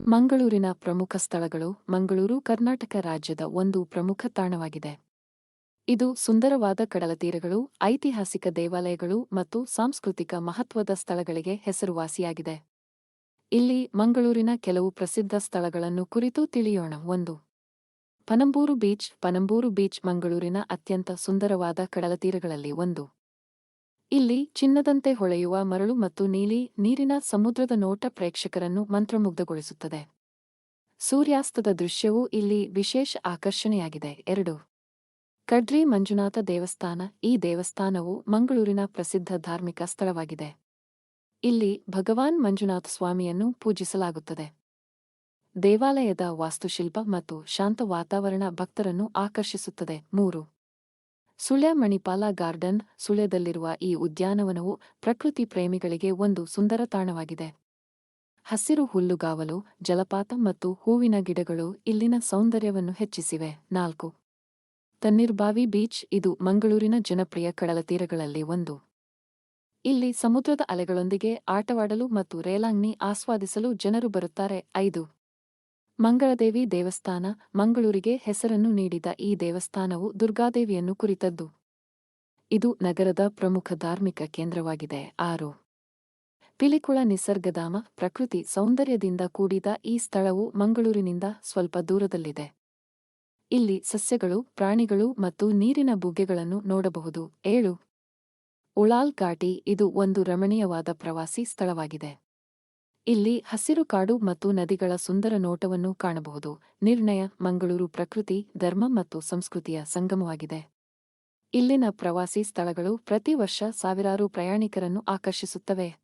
ಮಂಗಳೂರಿನ ಪ್ರಮುಖ ಸ್ಥಳಗಳು ಮಂಗಳೂರು, ಕರ್ನಾಟಕ ರಾಜ್ಯದ ಒಂದು ಪ್ರಮುಖ ತಾಣವಾಗಿದೆ. ಇದು ಸುಂದರವಾದ ಕಡಲತೀರಗಳು, ಐತಿಹಾಸಿಕ ದೇವಾಲಯಗಳು ಮತ್ತು ಸಾಂಸ್ಕೃತಿಕ ಮಹತ್ವದ ಸ್ಥಳಗಳಿಗೆ ಹೆಸರುವಾಸಿಯಾಗಿದೆ. ಇಲ್ಲಿ ಮಂಗಳೂರಿನ ಕೆಲವು ಪ್ರಸಿದ್ಧ ಸ್ಥಳಗಳನ್ನು ಕುರಿತು ತಿಳಿಯೋಣ. ಒಂದು, ಪನಂಬೂರು ಬೀಚ್. ಪನಂಬೂರು ಬೀಚ್ ಮಂಗಳೂರಿನ ಅತ್ಯಂತ ಸುಂದರವಾದ ಕಡಲತೀರಗಳಲ್ಲಿ ಒಂದು. ಇಲ್ಲಿ ಚಿನ್ನದಂತೆ ಹೊಳೆಯುವ ಮರಳು ಮತ್ತು ನೀಲಿ ನೀರಿನ ಸಮುದ್ರದ ನೋಟ ಪ್ರೇಕ್ಷಕರನ್ನು ಮಂತ್ರಮುಗ್ಧಗೊಳಿಸುತ್ತದೆ. ಸೂರ್ಯಾಸ್ತದ ದೃಶ್ಯವು ಇಲ್ಲಿ ವಿಶೇಷ ಆಕರ್ಷಣೆಯಾಗಿದೆ. ಎರಡು. ಕಡ್ರಿ ಮಂಜುನಾಥ ದೇವಸ್ಥಾನ. ಈ ದೇವಸ್ಥಾನವು ಮಂಗಳೂರಿನ ಪ್ರಸಿದ್ಧ ಧಾರ್ಮಿಕ ಸ್ಥಳವಾಗಿದೆ. ಇಲ್ಲಿ ಭಗವಾನ್ ಮಂಜುನಾಥ ಸ್ವಾಮಿಯನ್ನು ಪೂಜಿಸಲಾಗುತ್ತದೆ. ದೇವಾಲಯದ ವಾಸ್ತುಶಿಲ್ಪ ಮತ್ತು ಶಾಂತ ವಾತಾವರಣ ಭಕ್ತರನ್ನು ಆಕರ್ಷಿಸುತ್ತದೆ. ಮೂರು. ಸುಳ್ಯ ಮಣಿಪಾಲ ಗಾರ್ಡನ್ ಸುಳ್ಯದಲ್ಲಿರುವ ಈ ಉದ್ಯಾನವನವು ಪ್ರಕೃತಿ ಪ್ರೇಮಿಗಳಿಗೆ ಒಂದು ಸುಂದರ ತಾಣವಾಗಿದೆ. ಹಸಿರು ಹುಲ್ಲುಗಾವಲು, ಜಲಪಾತ ಮತ್ತು ಹೂವಿನ ಗಿಡಗಳು ಇಲ್ಲಿನ ಸೌಂದರ್ಯವನ್ನು ಹೆಚ್ಚಿಸಿವೆ. ನಾಲ್ಕು. ತನ್ನಿರ್ಬಾವಿ ಬೀಚ್, ಇದು ಮಂಗಳೂರಿನ ಜನಪ್ರಿಯ ಕಡಲತೀರಗಳಲ್ಲಿ ಒಂದು. ಇಲ್ಲಿ ಸಮುದ್ರದ ಅಲೆಗಳೊಂದಿಗೆ ಆಟವಾಡಲು ಮತ್ತು ರೇಲಾಂಗ್ನಿ ಆಸ್ವಾದಿಸಲು ಜನರು ಬರುತ್ತಾರೆ. ಐದು. ಮಂಗಳದೇವಿ ದೇವಸ್ಥಾನ, ಮಂಗಳೂರಿಗೆ ಹೆಸರನ್ನು ನೀಡಿದ ಈ ದೇವಸ್ಥಾನವು ದುರ್ಗಾದೇವಿಯನ್ನು ಕುರಿತದ್ದು. ಇದು ನಗರದ ಪ್ರಮುಖ ಧಾರ್ಮಿಕ ಕೇಂದ್ರವಾಗಿದೆ. ಆರು. ಪಿಲಿಕುಳ ನಿಸರ್ಗಧಾಮ, ಪ್ರಕೃತಿ ಸೌಂದರ್ಯದಿಂದ ಕೂಡಿದ ಈ ಸ್ಥಳವು ಮಂಗಳೂರಿನಿಂದ ಸ್ವಲ್ಪ ದೂರದಲ್ಲಿದೆ. ಇಲ್ಲಿ ಸಸ್ಯಗಳು, ಪ್ರಾಣಿಗಳು ಮತ್ತು ನೀರಿನ ಬುಗ್ಗೆಗಳನ್ನು ನೋಡಬಹುದು. ಏಳು. ಉಳಾಲ್ ಘಾಟಿ ಇದು ಒಂದು ರಮಣೀಯವಾದ ಪ್ರವಾಸಿ ಸ್ಥಳವಾಗಿದೆ. ಇಲ್ಲಿ ಹಸಿರು ಕಾಡು ಮತ್ತು ನದಿಗಳ ಸುಂದರ ನೋಟವನ್ನು ಕಾಣಬಹುದು. ನಿರ್ಣಯ ಮಂಗಳೂರು ಪ್ರಕೃತಿ, ಧರ್ಮ ಮತ್ತು ಸಂಸ್ಕೃತಿಯ ಸಂಗಮವಾಗಿದೆ. ಇಲ್ಲಿನ ಪ್ರವಾಸಿ ಸ್ಥಳಗಳು ಪ್ರತಿ ವರ್ಷ ಸಾವಿರಾರು ಪ್ರಯಾಣಿಕರನ್ನು ಆಕರ್ಷಿಸುತ್ತವೆ.